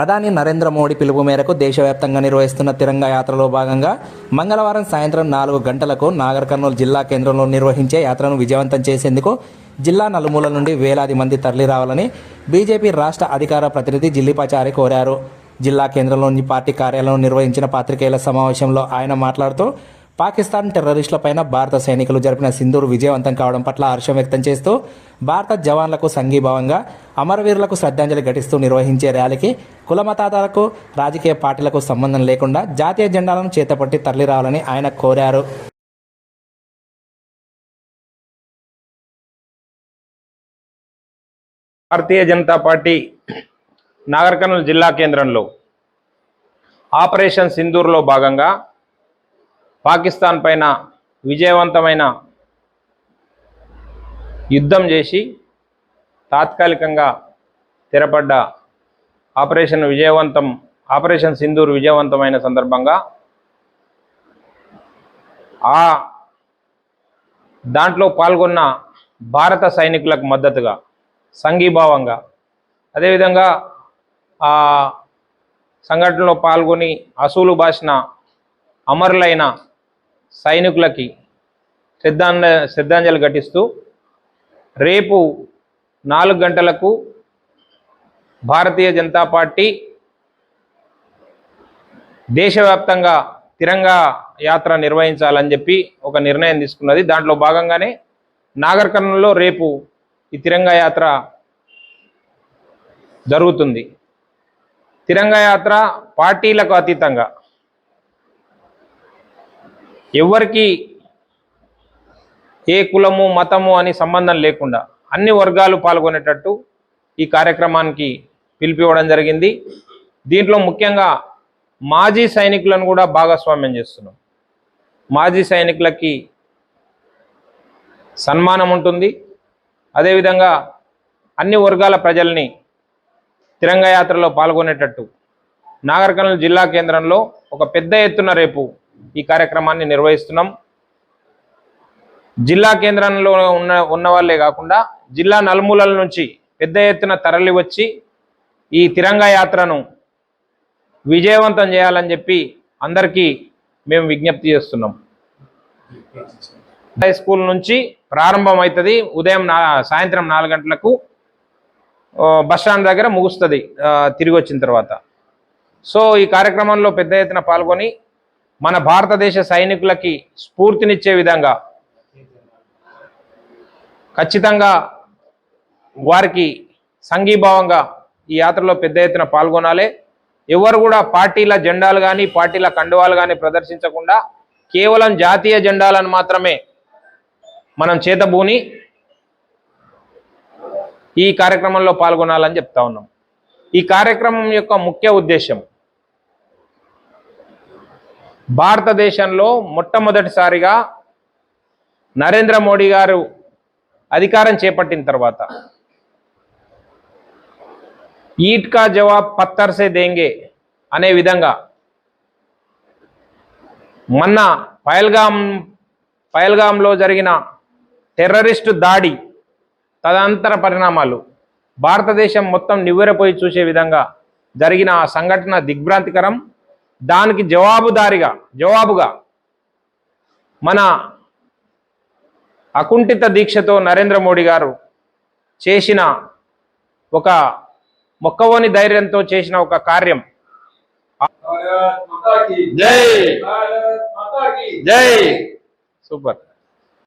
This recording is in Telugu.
ప్రధాని నరేంద్ర మోడీ పిలుపు మేరకు దేశవ్యాప్తంగా నిర్వహిస్తున్న తిరంగా యాత్రలో భాగంగా మంగళవారం సాయంత్రం నాలుగు గంటలకు నాగర్ కర్నూలు జిల్లా కేంద్రంలో నిర్వహించే యాత్రను విజయవంతం చేసేందుకు జిల్లా నలుమూల నుండి వేలాది మంది తరలి రావాలని బీజేపీ రాష్ట్ర అధికార ప్రతినిధి జిల్లిపాచారి కోరారు. జిల్లా కేంద్రంలోని పార్టీ కార్యాలయం నిర్వహించిన పాత్రికేయుల సమావేశంలో ఆయన మాట్లాడుతూ పాకిస్తాన్ టెర్రరిస్టులపైన భారత సైనికులు జరిపిన సింధూరు విజయవంతం కావడం పట్ల హర్షం వ్యక్తం చేస్తూ భారత జవాన్లకు సంఘీభావంగా అమరవీరులకు శ్రద్ధాంజలి ఘటిస్తూ నిర్వహించే ర్యాలీకి కులమతాదాలకు రాజకీయ పార్టీలకు సంబంధం లేకుండా జాతీయ జెండాలను చేతపట్టి తరలిరావాలని ఆయన కోరారు. భారతీయ జనతా పార్టీ నాగర్ జిల్లా కేంద్రంలో ఆపరేషన్ సింధూర్లో భాగంగా పాకిస్తాన్ పైన విజయవంతమైన యుద్ధం చేసి తాత్కాలికంగా స్థిరపడ్డ ఆపరేషన్ విజయవంతం ఆపరేషన్ సింధూర్ విజయవంతమైన సందర్భంగా ఆ దాంట్లో పాల్గొన్న భారత సైనికులకు మద్దతుగా సంఘీభావంగా అదేవిధంగా ఆ సంఘటనలో పాల్గొని అసూలు భాషన అమరులైన సైనికులకి శ్రద్ధాంజ శ్రద్ధాంజలి ఘటిస్తూ రేపు నాలుగు గంటలకు భారతీయ జనతా పార్టీ దేశవ్యాప్తంగా తిరంగా యాత్ర నిర్వహించాలని చెప్పి ఒక నిర్ణయం తీసుకున్నది. దాంట్లో భాగంగానే నాగర్ రేపు ఈ తిరంగా యాత్ర జరుగుతుంది. తిరంగా యాత్ర పార్టీలకు అతీతంగా ఎవరికి ఏ కులము మతము అని సంబంధం లేకుండా అన్ని వర్గాలు పాల్గొనేటట్టు ఈ కార్యక్రమానికి పిలిపివ్వడం జరిగింది. దీంట్లో ముఖ్యంగా మాజీ సైనికులను కూడా భాగస్వామ్యం చేస్తున్నాం. మాజీ సైనికులకి సన్మానం ఉంటుంది. అదేవిధంగా అన్ని వర్గాల ప్రజల్ని తిరంగయాత్రలో పాల్గొనేటట్టు నాగర్ జిల్లా కేంద్రంలో ఒక పెద్ద ఎత్తున రేపు ఈ కార్యక్రమాన్ని నిర్వహిస్తున్నాం. జిల్లా కేంద్రంలో ఉన్న ఉన్న వాళ్ళే కాకుండా జిల్లా నలుమూలల నుంచి పెద్ద ఎత్తున తరలి వచ్చి ఈ తిరంగా యాత్రను విజయవంతం చేయాలని చెప్పి అందరికీ మేము విజ్ఞప్తి చేస్తున్నాం. హై స్కూల్ నుంచి ప్రారంభం అవుతుంది ఉదయం నా సాయంత్రం నాలుగు గంటలకు బస్టాండ్ బస్ స్టాండ్ దగ్గర ముగుస్తుంది తిరిగి వచ్చిన తర్వాత. సో ఈ కార్యక్రమంలో పెద్ద ఎత్తున పాల్గొని మన భారతదేశ సైనికులకి స్ఫూర్తినిచ్చే విధంగా ఖచ్చితంగా వారికి సంఘీభావంగా ఈ యాత్రలో పెద్ద ఎత్తున పాల్గొనాలి. ఎవరు కూడా పార్టీల జెండాలు కానీ పార్టీల కండువాలు కానీ ప్రదర్శించకుండా కేవలం జాతీయ జెండాలను మాత్రమే మనం చేతబూని ఈ కార్యక్రమంలో పాల్గొనాలని చెప్తా ఉన్నాం. ఈ కార్యక్రమం యొక్క ముఖ్య ఉద్దేశం భారతదేశంలో మొట్టమొదటిసారిగా నరేంద్ర మోడీ గారు అధికారం చేపట్టిన తర్వాత ఈట్ కా జవాబ్ పత్తర్ సే దేంగే అనే విధంగా మొన్న పయల్గాం పయల్గాంలో జరిగిన టెర్రరిస్టు దాడి తదనంతర పరిణామాలు భారతదేశం మొత్తం నివ్వెరపోయి చూసే విధంగా జరిగిన ఆ సంఘటన దిగ్భ్రాంతికరం. దానికి జవాబుదారిగా జవాబుగా మన అకుంఠిత దీక్షతో నరేంద్ర మోడీ గారు చేసిన ఒక మొక్కవోని ధైర్యంతో చేసిన ఒక కార్యం. జై. జై. సూపర్.